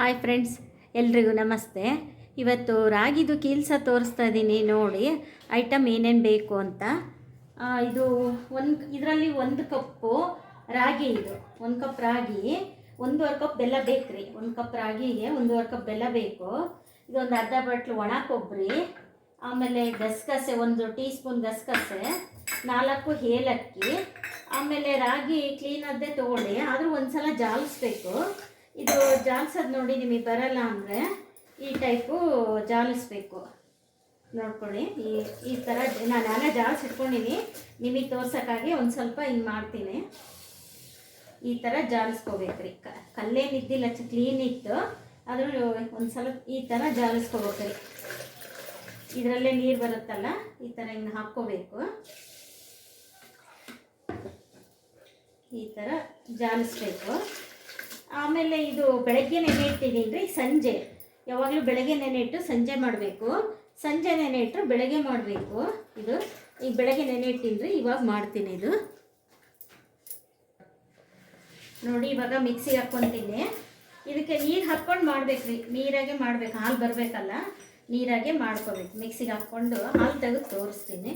Hi friends, ಎಲ್ರಿಗೂ ನಮಸ್ತೆ. ಇವತ್ತು ರಾಗಿದು ಕೀಲ್ಸ ತೋರಿಸ್ತಾ ಇದ್ದೀನಿ ನೋಡಿ, ಐಟಮ್ ಏನೇನು ಬೇಕು ಅಂತ. ಇದು ಒಂದು, ಇದರಲ್ಲಿ ಒಂದು ಕಪ್ಪು ರಾಗಿ ಇದು, ಒಂದು ಕಪ್ ರಾಗಿ, ಒಂದೂವರೆ ಕಪ್ ಬೆಲ್ಲ ಬೇಕು ರೀ ಒಂದು ಕಪ್ ರಾಗಿಗೆ ಒಂದೂವರೆ ಕಪ್ ಬೆಲ್ಲ ಬೇಕು. ಇದೊಂದು ಅರ್ಧ ಬಟ್ಲು ಒಣ ಕೊಬ್ಬರಿ, ಆಮೇಲೆ ಗಸಗಸೆ, ಒಂದು ಟೀ ಸ್ಪೂನ್ ಗಸಗಸೆ, ನಾಲ್ಕು ಏಲಕ್ಕಿ, ಆಮೇಲೆ ರಾಗಿ ಕ್ಲೀನದ್ದೇ ತೊಗೊಳ್ಳಿ, ಆದರೂ ಒಂದು ಸಲ ಜಾಲಿಸ್ಬೇಕು. ಇದು ಜಾಲಿಸೋದು ನೋಡಿ ನಿಮಗೆ ಬರಲ್ಲ ಅಂದರೆ ಈ ಟೈಪು ಜಾಲಿಸ್ಬೇಕು. ನೋಡ್ಕೊಳ್ಳಿ. ಈ ಈ ಥರ ನಾನು ನಾನೇ ಜಾಲಿಸಿ ಇಟ್ಕೊಂಡಿನಿ. ನಿಮಗೆ ತೋರ್ಸೋಕ್ಕಾಗಿ ಒಂದು ಸ್ವಲ್ಪ ಹಿಂಗೆ ಮಾಡ್ತೀನಿ. ಈ ಥರ ಜಾಲಿಸ್ಕೋಬೇಕ್ರಿ. ಕಲ್ಲೇನಿದ್ದಿಲ್ಲ ಚ, ಕ್ಲೀನ್ ಇತ್ತು. ಆದರೂ ಒಂದು ಸ್ವಲ್ಪ ಈ ಥರ ಜಾಲಿಸ್ಕೋಬೇಕ್ರಿ. ಇದರಲ್ಲೇ ನೀರು ಬರುತ್ತಲ್ಲ, ಈ ಥರ ಹಿಂಗೆ ಹಾಕ್ಕೋಬೇಕು. ಈ ಥರ ಜಾಲಿಸ್ಬೇಕು. ಆಮೇಲೆ ಇದು ಬೆಳಗ್ಗೆ ನೆನೆ ಇಟ್ಟಿದ್ದೀನಿ ರೀ ಸಂಜೆ. ಯಾವಾಗಲೂ ಬೆಳಗ್ಗೆ ನೆನೆ ಇಟ್ಟು ಸಂಜೆ ಮಾಡಬೇಕು. ಸಂಜೆ ನೆನೆ ಇಟ್ಟರೆ ಬೆಳಗ್ಗೆ ಮಾಡಬೇಕು. ಇದು ಈಗ ಬೆಳಗ್ಗೆ ನೆನೆ ಇಟ್ಟಿನಿ ರೀ ಇವಾಗ ಮಾಡ್ತೀನಿ ಇದು. ನೋಡಿ, ಇವಾಗ ಮಿಕ್ಸಿಗೆ ಹಾಕ್ಕೊತೀನಿ. ಇದಕ್ಕೆ ನೀರು ಹಾಕ್ಕೊಂಡು ಮಾಡ್ಬೇಕ್ರಿ. ನೀರಾಗೆ ಮಾಡ್ಬೇಕು. ಹಾಲು ಬರಬೇಕಲ್ಲ, ನೀರಾಗೆ ಮಾಡ್ಕೋಬೇಕು. ಮಿಕ್ಸಿಗೆ ಹಾಕ್ಕೊಂಡು ಹಾಲು ತೆಗೆದು ತೋರಿಸ್ತೀನಿ.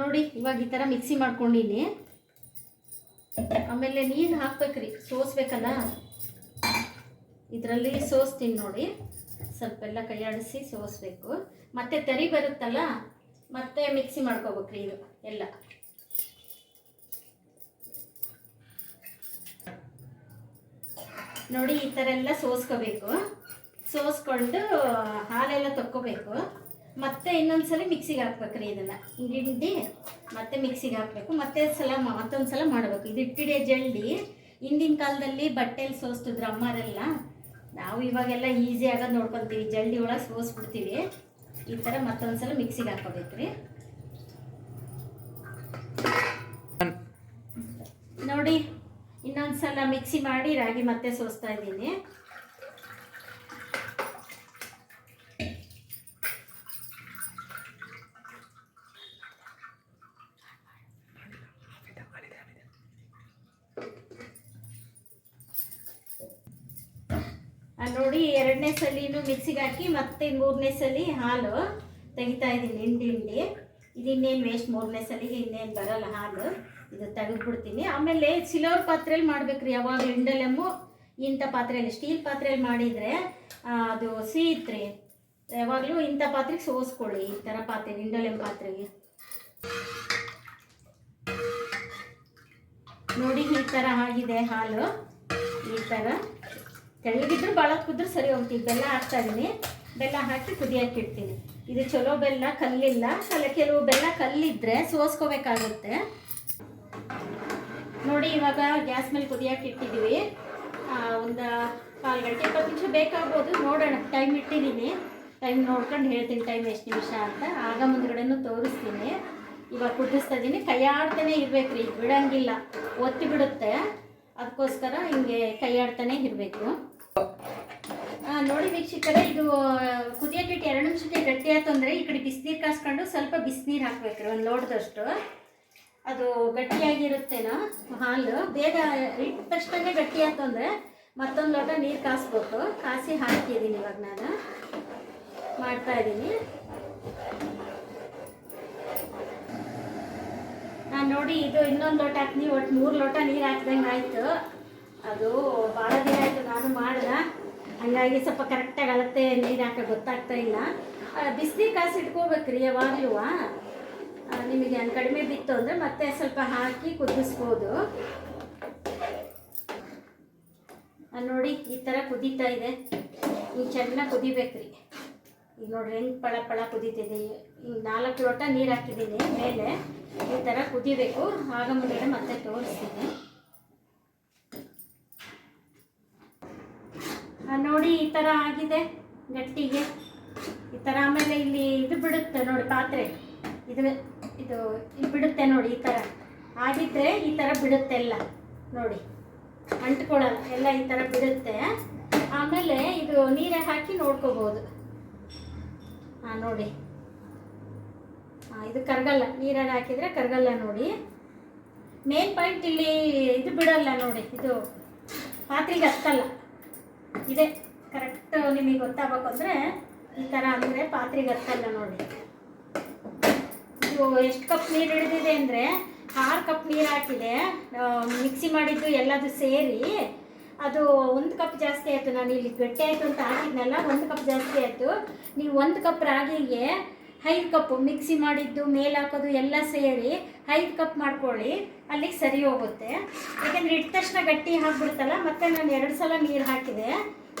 ನೋಡಿ, ಇವಾಗ ಈ ಥರ ಮಿಕ್ಸಿ ಮಾಡ್ಕೊಂಡಿನಿ. ಆಮೇಲೆ ನೀರು ಹಾಕ್ಬೇಕ್ರಿ, ಸೋಸ್ಬೇಕಲ್ಲ? ಇದರಲ್ಲಿ ಸೋಸ್ತೀನಿ ನೋಡಿ. ಸ್ವಲ್ಪ ಎಲ್ಲ ಕೈಯಾಡಿಸಿ ಸೋಸ್ಬೇಕು. ಮತ್ತೆ ತರಿ ಬರುತ್ತಲ್ಲ, ಮತ್ತೆ ಮಿಕ್ಸಿ ಮಾಡ್ಕೋಬೇಕ್ರಿ ಇದು ಎಲ್ಲ. ನೋಡಿ, ಈ ಥರ ಎಲ್ಲ ಸೋಸ್ಕೋಬೇಕು. ಸೋಸ್ಕೊಂಡು ಹಾಲೆಲ್ಲ ತಕ್ಕೋಬೇಕು. ಮತ್ತೆ ಇನ್ನೊಂದ್ಸರಿ ಮಿಕ್ಸಿಗೆ ಹಾಕ್ಬೇಕ್ರಿ ಇದನ್ನು. ಹಿಂಡಿ. ಮತ್ತೆ ಮಿಕ್ಸಿಗೆ ಹಾಕಬೇಕು, ಮತ್ತೆ ಸಲ ಮತ್ತೊಂದು ಸಲ ಮಾಡಬೇಕು. ಇದು ಇಟ್ಟಿಡೆ ಜಲ್ಡಿ ಹಿಂದಿನ ಕಾಲದಲ್ಲಿ ಬಟ್ಟೆಲಿ ಸೋಸ್ತಿದ್ರು ಅಮ್ಮರೆಲ್ಲ. ನಾವು ಇವಾಗೆಲ್ಲ ಈಸಿ ಆಗೋದು ನೋಡ್ಕೊತೀವಿ. ಜಲ್ದಿ ಒಳಗೆ ಸೋಸ್ಬಿಡ್ತೀವಿ. ಈ ಥರ ಮತ್ತೊಂದು ಸಲ ಮಿಕ್ಸಿಗೆ ಹಾಕೋಬೇಕ್ರಿ ನೋಡಿ ಇನ್ನೊಂದು ಸಲ ಮಿಕ್ಸಿ ಮಾಡಿ ರಾಗಿ ಮತ್ತೆ ಸೋಸ್ತಾ ಇದ್ದೀನಿ. ನೋಡಿ ಎರಡನೇ ಸಲಿನೂ ಮಿಕ್ಸಿಗೆ ಹಾಕಿ ಮತ್ತೆ ಮೂರನೇ ಸಲಿ ಹಾಲು ತೆಗಿತಾ ಇದ್ದೀನಿ ಹಿಂಡಿ ಹಿಂಡಿ. ಇದು ಇನ್ನೇನು ವೇಸ್ಟ್ ಮೂರನೇ ಸಲಿಗೆ ಇನ್ನೇನು ಬರಲ್ಲ ಹಾಲು. ಇದು ತೆಗೆದ್ಬಿಡ್ತೀನಿ. ಆಮೇಲೆ ಸಿಲೋರ್ ಪಾತ್ರೆಯಲ್ಲಿ ಮಾಡ್ಬೇಕ್ರಿ ಯಾವಾಗ ಹಿಂಡಲೆಮ್ಮು ಇಂಥ ಪಾತ್ರೆಯಲ್ಲಿ ಸ್ಟೀಲ್ ಪಾತ್ರೆಯಲ್ಲಿ ಮಾಡಿದರೆ ಅದು ಸಿಹಿತ್ರಿ. ಯಾವಾಗಲೂ ಇಂಥ ಪಾತ್ರೆಗೆ ಸೋಸ್ಕೊಳ್ಳಿ. ಈ ಥರ ಪಾತ್ರೆ ಇಂಡಲೆಮ್ ಪಾತ್ರೆಗೆ. ನೋಡಿ ಈ ಥರ ಆಗಿದೆ ಹಾಲು. ಈ ಥರ. ತೆಳ್ಳಗಿದ್ರು ಭಾಳ ಕುದ್ರೆ ಸರಿ ಹೋಗ್ತೀವಿ ಬೆಲ್ಲ ಹಾಕ್ತಾ ಇದ್ದೀನಿ ಬೆಲ್ಲ ಹಾಕಿ ಕುದಿಯಕ್ಕೆ ಇಡ್ತೀನಿ. ಇದು ಚಲೋ ಬೆಲ್ಲ ಕಲ್ಲಿಲ್ಲ. ಕಲ್ಲ ಕೆಲವು ಬೆಲ್ಲ ಕಲ್ಲಿದ್ರೆ ಸೋಸ್ಕೋಬೇಕಾಗುತ್ತೆ. ನೋಡಿ, ಇವಾಗ ಗ್ಯಾಸ್ ಮೇಲೆ ಕುದಿಯೋಕೆ ಇಟ್ಟಿದ್ದೀವಿ. ಒಂದು ಕಾಲು ಗಂಟೆ, ಇಪ್ಪತ್ತು ನಿಮಿಷ ಬೇಕಾಗ್ಬೋದು. ನೋಡೋಣ. ಟೈಮ್ ಇಟ್ಟಿದ್ದೀನಿ. ಟೈಮ್ ನೋಡ್ಕೊಂಡು ಹೇಳ್ತೀನಿ. ಟೈಮ್ ಎಷ್ಟು ನಿಮಿಷ ಅಂತ. ಆಗ ಮುಂದ್ಗಡೆನೂ ತೋರಿಸ್ತೀನಿ. ಇವಾಗ ಕುದಿಸ್ತಾ ಇದ್ದೀನಿ ಕೈಯಾಡ್ತಾನೆ ಇರಬೇಕು ರೀ ಬಿಡಂಗಿಲ್ಲ. ಒತ್ತಿ ಬಿಡುತ್ತೆ. ಅದಕ್ಕೋಸ್ಕರ ಹಿಂಗೆ ಕೈಯಾಡ್ತಾನೆ ಇರಬೇಕು. ನೋಡಿ ವೀಕ್ಷಕರೇ, ಇದು ಕುದಿಯೋಕ್ಕಿಟ್ಟು ಎರಡು ನಿಮಿಷಕ್ಕೆ ಗಟ್ಟಿ ಆಯ್ತು ಅಂದರೆ ಈ ಕಡೆ ಬಿಸಿನೀರು ಕಾಸ್ಕೊಂಡು ಸ್ವಲ್ಪ ಬಿಸಿನೀರು ಹಾಕ್ಬೇಕ್ರಿ, ಒಂದು ಲೋಟದಷ್ಟು. ಅದು ಗಟ್ಟಿಯಾಗಿರುತ್ತೇನೋ, ಹಾಲು, ಬೇಗ ಇಟ್ಟ ತಕ್ಷಣ ಗಟ್ಟಿ ಆಯ್ತು ಅಂದರೆ ಮತ್ತೊಂದು ಲೋಟ ನೀರು ಕಾಸ್ಬೇಕು. ಕಾಸಿ ಹಾಕಿದ್ದೀನಿ ಇವಾಗ ನಾನು. ಮಾಡ್ತಾ ಇದ್ದೀನಿ. ನಾನು ನೋಡಿ ಇದು ಇನ್ನೊಂದು ಲೋಟ ಹಾಕ್ತೀನಿ ಒಟ್ಟು ಮೂರು ಲೋಟ ನೀರು ಹಾಕ್ದಂಗೆ ಆಯಿತು. ಅದು ಭಾಳ ದಿನ ಆಯಿತು ನಾನು ಮಾಡ್ದ. ಹಂಗಾಗಿ ಸ್ವಲ್ಪ ಕರೆಕ್ಟಾಗಿ ಅಳತೆ ನೀರು ಹಾಕ ಗೊತ್ತಾಗ್ತಾ ಇಲ್ಲ. ಬಿಸಿನೀರು ಕಾಸು ಇಟ್ಕೋಬೇಕ್ರಿ ಯಾವಾಗಲೂ. ನಿಮಗೆ ಹಂಗೆ ಕಡಿಮೆ ಬಿತ್ತು ಅಂದರೆ ಮತ್ತೆ ಸ್ವಲ್ಪ ಹಾಕಿ ಕುದಿಸ್ಬೋದು. ನೋಡಿ, ಈ ಥರ ಕುದೀತಾ ಇದೆ. ಈಗ ಚೆನ್ನಾಗಿ ಕುದಿಬೇಕ್ರಿ. ಈಗ ನೋಡ್ರಿ, ಹೆಂಗೆ ಪಳ ಪಳ ಕುದೀತಿದೆ. ಈಗ ನಾಲ್ಕು ಲೋಟ ನೀರು ಹಾಕಿದ್ದೀನಿ ಮೇಲೆ. ಈ ಥರ ಕುದಿಬೇಕು. ಆಗ ಮುಂದೆ ಮತ್ತೆ ತೋರಿಸ್ತೀನಿ. ನೋಡಿ ಈ ಥರ ಆಗಿದೆ ಗಟ್ಟಿಗೆ. ಈ ಥರ ಆಮೇಲೆ ಇಲ್ಲಿ ಇದು ಬಿಡುತ್ತೆ ನೋಡಿ ಪಾತ್ರೆ. ಇದು ಇದು ಇದು ಬಿಡುತ್ತೆ ನೋಡಿ ಈ ಥರ ಆಗಿದ್ರೆ ಈ ಥರ ಬಿಡುತ್ತೆ ಎಲ್ಲ ನೋಡಿ. ಅಂಟ್ಕೊಳ್ಳಲ್ಲ ಎಲ್ಲ ಈ ಥರ ಬಿಡುತ್ತೆ. ಆಮೇಲೆ ಇದು ನೀರೆ ಹಾಕಿ ನೋಡ್ಕೋಬೋದು. ಹಾಂ ನೋಡಿ. ಹಾಂ ಇದು ಕರಗಲ್ಲ ನೀರಲ್ಲಿ ಹಾಕಿದರೆ ಕರಗಲ್ಲ ನೋಡಿ. ಮೇನ್ ಪಾಯಿಂಟ್ ಇಲ್ಲಿ ಇದು ಬಿಡಲ್ಲ ನೋಡಿ, ಇದು ಪಾತ್ರೆಗೆ ಹತ್ತಲ್ಲ. ಇದೆ. ಕರೆಕ್ಟ್ ನಿಮಗೆ ಗೊತ್ತಾಗಬೇಕು ಅಂದರೆ ಈ ಥರ ಅಂದರೆ ಪಾತ್ರೆಗೆ ಹತ್ತಲ್ಲ ನೋಡಿ. ಇದು ಎಷ್ಟು ಕಪ್ ನೀರು ಹಿಡಿದಿದೆ ಅಂದರೆ ಆರು ಕಪ್ ನೀರು ಹಾಕಿದೆ. ಮಿಕ್ಸಿ ಮಾಡಿದ್ದು ಎಲ್ಲದು ಸೇರಿ ಅದು ಒಂದು ಕಪ್ ಜಾಸ್ತಿ ಆಯಿತು. ನಾನು ಇಲ್ಲಿ ಗಟ್ಟಿ ಆಯಿತು ಅಂತ ಹಾಕಿದ್ನಲ್ಲ, ಒಂದು ಕಪ್ ಜಾಸ್ತಿ ಆಯಿತು. ನೀವು ಒಂದು ಕಪ್ ರಾಗಿಗೆ ಐದು ಕಪ್ಪು ಮಿಕ್ಸಿ ಮಾಡಿದ್ದು, ಮೇಲೆ ಹಾಕೋದು ಎಲ್ಲ ಸೇರಿ ಐದು ಕಪ್ ಮಾಡ್ಕೊಳ್ಳಿ ಅಲ್ಲಿಗೆ ಸರಿ ಹೋಗುತ್ತೆ. ಯಾಕೆಂದರೆ ಇಟ್ಟ ತಕ್ಷಣ ಗಟ್ಟಿ ಹಾಕ್ಬಿಡ್ತಲ್ಲ ಮತ್ತೆ ನಾನು ಎರಡು ಸಲ ನೀರು ಹಾಕಿದೆ.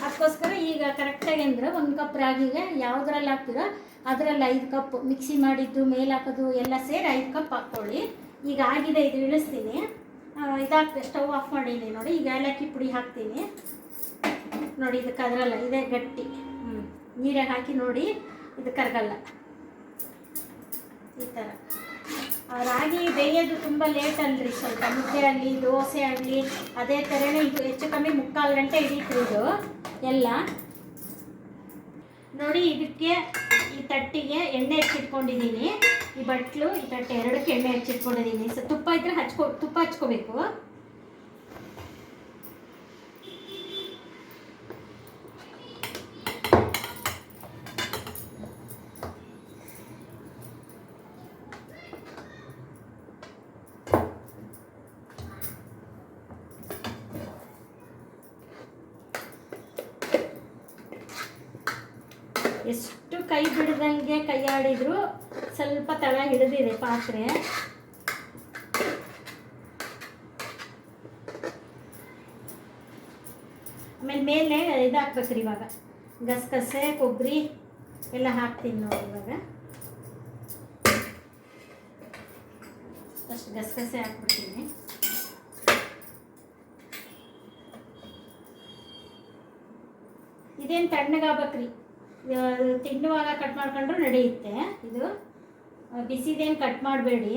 ಅದಕ್ಕೋಸ್ಕರ ಈಗ ಕರೆಕ್ಟಾಗಿ ಅಂದ್ರೆ ಒಂದು ಕಪ್ ರಾಗಿಗೆ ಯಾವುದ್ರಲ್ಲಿ ಹಾಕ್ತೀರೋ ಅದರಲ್ಲಿ ಐದು ಕಪ್ ಮಿಕ್ಸಿ ಮಾಡಿದ್ದು, ಮೇಲೆ ಹಾಕೋದು ಎಲ್ಲ ಸೇರಿ ಐದು ಕಪ್ ಹಾಕ್ಕೊಳ್ಳಿ. ಈಗ ಆಗಿದೆ, ಇದು ಇಳಿಸ್ತೀನಿ. ಇದಾಗ್ತದೆ ಸ್ಟವ್ ಆಫ್ ಮಾಡೀನಿ ನೋಡಿ, ಈಗ ಏಲಕ್ಕಿ ಪುಡಿ ಹಾಕ್ತೀನಿ. ನೋಡಿ, ಇದಕ್ಕೆ ಅದರಲ್ಲ, ಇದೆ ಗಟ್ಟಿ. ಹ್ಞೂ ನೀರಾಗ ಹಾಕಿ ನೋಡಿ, ಇದು ಕರಗಲ್ಲ. ಈ ಥರ ರಾಗಿ ಬೇಯೋದು ತುಂಬ ಲೇಟ್ ಅಲ್ರಿ, ಸ್ವಲ್ಪ ಮುದ್ದೆ ಆಗಲಿ, ದೋಸೆ ಆಗಲಿ, ಅದೇ ಥರನೇ ಇದು ಹೆಚ್ಚು ಕಮ್ಮಿ ಮುಕ್ಕಾಲು ಗಂಟೆ ಹಿಡೀತು ಇದು ಎಲ್ಲ. ನೋಡಿ ಇದಕ್ಕೆ ಈ ತಟ್ಟಿಗೆ ಎಣ್ಣೆ ಹಚ್ಚಿಟ್ಕೊಂಡಿದ್ದೀನಿ. ಈ ಬಟ್ಲು, ಈ ತಟ್ಟೆ ಎರಡಕ್ಕೆ ಎಣ್ಣೆ ಹಚ್ಚಿಟ್ಕೊಂಡಿದ್ದೀನಿ. ಸೊ ತುಪ್ಪ ಇದ್ರೆ ಹಚ್ಕೊ, ತುಪ್ಪ ಹಚ್ಕೋಬೇಕು. ಎಷ್ಟು ಕೈ ಬಿಡದಂಗೆ ಆಡಿದ್ರು ಸ್ವಲ್ಪ ತಳ ಹಿಡಿದಿದೆ ಪಾತ್ರೆ. ಆಮೇಲೆ ಮೇಲೆ ಇದು ಹಾಕ್ಬೇಕ್ರಿ ಇವಾಗ. ಗಸಗಸೆ, ಕೊಬ್ಬರಿ ಎಲ್ಲ ಹಾಕ್ತೀನಿ ನೋಡಿ ಇವಾಗ. ಫಸ್ಟ್ ಗಸಗಸೆ ಹಾಕ್ಬಿಡ್ತೀನಿ. ಇದೇನು ತಣ್ಣಗಾಗ್ಬೇಕ್ರಿ. ತಿನ್ನುವಾಗ ಕಟ್ ಮಾಡ್ಕೊಂಡ್ರು ನಡೆಯುತ್ತೆ. ಇದು ಬಿಸಿದೇನು ಕಟ್ ಮಾಡಬೇಡಿ.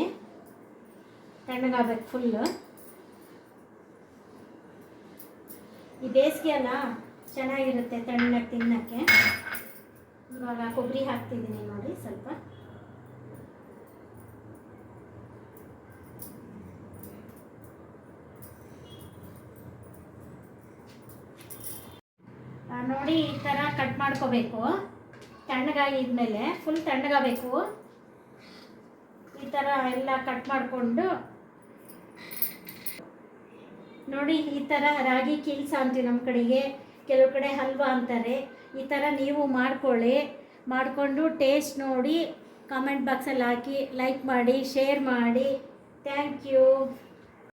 ತಣ್ಣಗಾಗಬೇಕು ಫುಲ್ಲು ಈ ಬೇಸಿಗೆ ಅಲ್ಲ, ಚೆನ್ನಾಗಿರುತ್ತೆ ತಣ್ಣಗೆ ತಿನ್ನೋಕ್ಕೆ. ಇವಾಗ ಕೊಬ್ಬರಿ ಹಾಕ್ತಿದ್ದೀನಿ ನೋಡಿ ಸ್ವಲ್ಪ. ನೋಡಿ ಈ ಥರ ಕಟ್ ಮಾಡ್ಕೋಬೇಕು. ತಣ್ಣಗಾಗಿದ್ಮೇಲೆ ಫುಲ್ ತಣ್ಣಗಾಗಬೇಕು. ಈ ಥರ ಎಲ್ಲ ಕಟ್ ಮಾಡಿಕೊಂಡು ನೋಡಿ ಈ ಥರ ರಾಗಿ ಕಿಲ್ಸ ಅಂತೀವಿ ನಮ್ಮ ಕಡೆಗೆ. ಕೆಲವು ಕಡೆ ಹಲ್ವಾ ಅಂತಾರೆ. ಈ ಥರ ನೀವು ಮಾಡ್ಕೊಳ್ಳಿ. ಮಾಡಿಕೊಂಡು ಟೇಸ್ಟ್ ನೋಡಿ ಕಾಮೆಂಟ್ ಬಾಕ್ಸಲ್ಲಿ ಹಾಕಿ ಲೈಕ್ ಮಾಡಿ ಶೇರ್ ಮಾಡಿ. Thank you